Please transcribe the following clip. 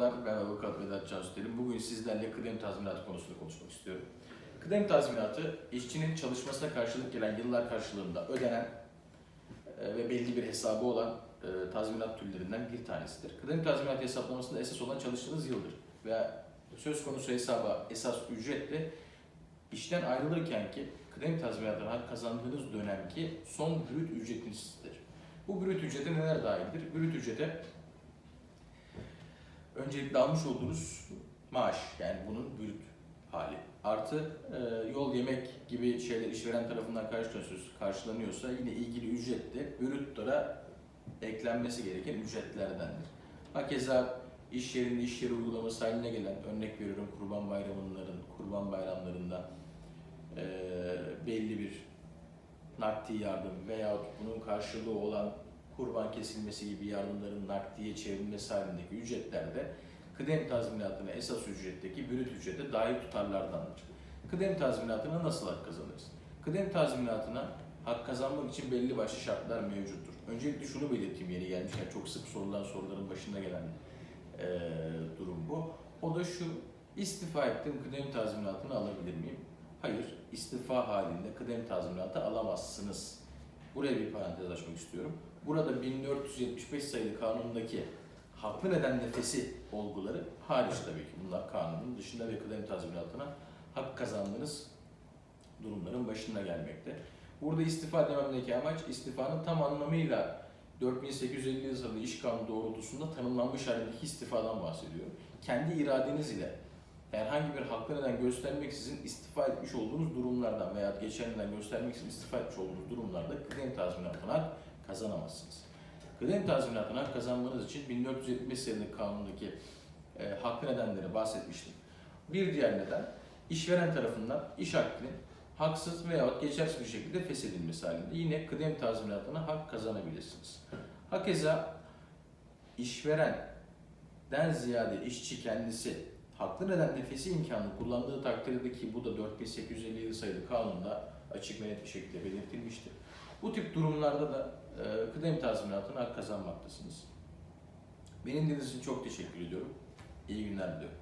Merhabalar, ben Avukat Vedat Cansuterim. Bugün sizlerle kıdem tazminatı konusunu konuşmak istiyorum. Kıdem tazminatı, işçinin çalışmasına karşılık gelen yıllar karşılığında ödenen e, ve belli bir hesabı olan e, tazminat türlerinden bir tanesidir. Kıdem tazminatı hesaplamasında esas olan çalıştığınız yıldır. Ve söz konusu hesaba esas ücret de işten ayrılırken ki kıdem tazminatına kazandığınız dönemki son brüt ücretinizdir. Bu brüt ücrete neler dahildir? Brüt ücrete öncelikle almış olduğunuz maaş yani bunun brüt hali artı e, yol yemek gibi şeyler işveren tarafından karşılanıyorsa yine ilgili ücret de brüttora eklenmesi gereken ücretlerdendir. Hakeza iş yerinde iş yeri uygulaması haline gelen örnek veriyorum kurban bayramların kurban bayramlarında e, belli bir nakdi yardım veyahut bunun karşılığı olan kurban kesilmesi gibi yardımların nakdiye çevrilmesi halindeki ücretlerde kıdem tazminatına esas ücretteki brüt ücrete dahil tutarlardandır. Kıdem tazminatına nasıl hak kazanırız? Kıdem tazminatına hak kazanmak için belli başlı şartlar mevcuttur. Öncelikle şunu belirteyim yeni gelmişken çok sık sorulan soruların başında gelen eee, durum bu. O da şu, istifa ettim kıdem tazminatını alabilir miyim? Hayır, istifa halinde kıdem tazminatı alamazsınız. Buraya bir parantez açmak istiyorum. Burada 1475 sayılı kanundaki haklı neden nefesi olguları hariç tabii ki bunlar kanunun dışında ve kıdem tazminatına hak kazandığınız durumların başında gelmekte. Burada istifa dememdeki amaç istifanın tam anlamıyla 4850 yazılı iş kanunu doğrultusunda tanımlanmış halindeki istifadan bahsediyorum. Kendi iradeniz ile herhangi bir haklı neden göstermeksizin istifa etmiş olduğunuz durumlardan veya geçen neden göstermeksizin istifa etmiş olduğunuz durumlarda kıdem tazminatına kazanamazsınız. Kıdem tazminatına kazanmanız için 1470 sayılı kanundaki e, haklı nedenleri bahsetmiştim. Bir diğer neden işveren tarafından iş hakkının haksız veyahut geçersiz bir şekilde feshedilmesi halinde yine kıdem tazminatına hak kazanabilirsiniz. Hakeza işverenden ziyade işçi kendisi haklı neden nefesi imkanını kullandığı takdirde ki bu da 4857 sayılı kanunda açık ve net bir şekilde belirtilmiştir. Bu tip durumlarda da e, kıdem tazminatına hak kazanmaktasınız. Benim dinlediğiniz için çok teşekkür ediyorum. İyi günler diliyorum.